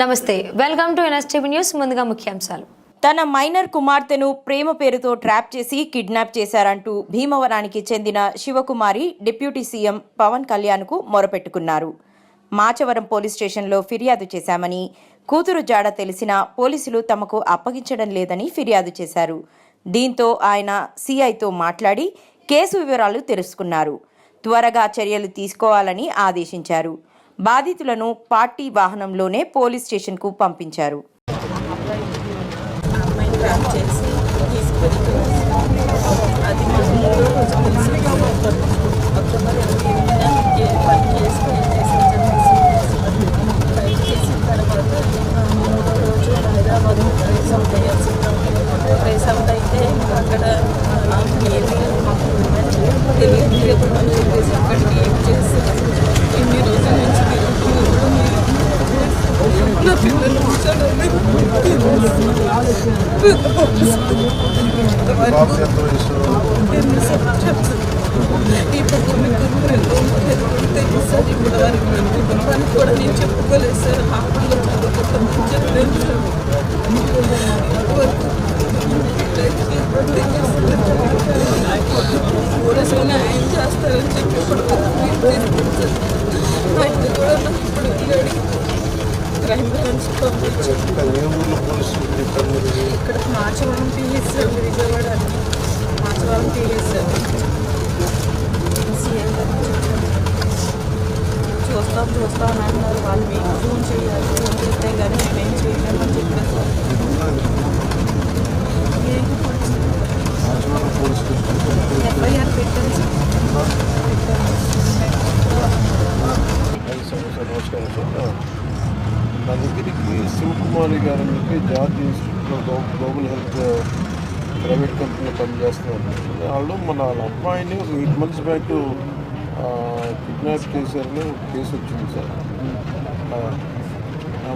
నమస్తే welcome to NSTV news ముందుగా ముఖ్యాంశాలు. తన మైనర్ కుమార్తెను ప్రేమ పేరుతో ట్రాప్ చేసి కిడ్నాప్ చేశారంటూ భీమవరానికి చెందిన శివకుమారి డిప్యూటీ సీఎం పవన్ కళ్యాణ్కు మొరపెట్టుకున్నారు. మాచవరం పోలీస్ స్టేషన్లో ఫిర్యాదు చేశామని కూతురు జాడ తెలిసినా పోలీసులు తమకు అప్పగించడం లేదని ఫిర్యాదు చేశారు. దీంతో ఆయన సీఐతో మాట్లాడి కేసు వివరాలు తెలుసుకున్నారు. త్వరగా చర్యలు తీసుకోవాలని ఆదేశించారు. బాధితులను పార్టీ వాహనంలోనే పోలీస్ స్టేషన్కు పంపించారు. అమ్మాయిని అక్కడికి ఏం తీసుకెళ్తున్నారు ఈ పక్కన రెండు తెలుసు సార్ ఇప్పుడు వారికి మేము కుటుంబానికి కూడా నేను చెప్పుకోలేదు సార్ హాస్టల్లో చదువుకుంటామని చెప్పలేదు సార్ ఇంతవరకు పోలీసులు న్యాయం చేస్తారని చెప్పి ఇప్పుడు క్రైమ్ బ్రాంచ్ మీరు ఇక్కడ మాచవరం పిఎస్ విజయవాడ మాచవరం పిఎస్ చూస్తాం చూస్తాం అని అన్నారు. వాళ్ళు మీకు ఫోన్ చేయాలి ఫోన్ చేస్తే కానీ మేమేం చేయలేమని చెప్పారు సార్ ఏం రాజమండ్రి పోలీస్ స్టేషన్ ఎఫ్ఐఆర్ పెట్టాను సార్ పెట్టాను ఐదు సంవత్సరాలు నమస్కారం సార్ నా దగ్గరికి శివకుమారి గారు అని చెప్పి జార్జ్ ఇన్స్టిట్యూట్లో గ్లోబల్ హెల్త్ ప్రైవేట్ కంపెనీలో పనిచేస్తున్నారు. వాళ్ళు మన వాళ్ళ అమ్మాయిని ఎయిట్ మంత్స్ బ్యాక్ కిడ్నాప్ చేశారని కేసు వచ్చింది సార్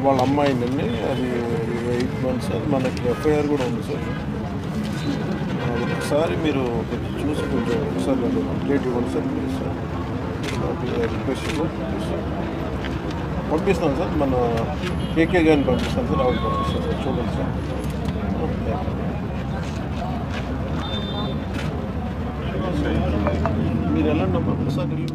వాళ్ళ అమ్మాయిని అది ఎయిట్ మంత్స్ అది మనకి ఎఫ్ఐఆర్ కూడా ఉంది సార్. ఒకసారి మీరు కొంచెం చూసి కొంచెం ఒకసారి అప్డేట్ ఇవ్వండి sir please sir. Request sir పంపిస్తాను సార్. మన కేకే గారిని పంపిస్తాను సార్. ఆవిడ పంపిస్తాను సార్. చూడండి సార్. మీరు వెళ్ళండి ఒకసారి వెళ్ళి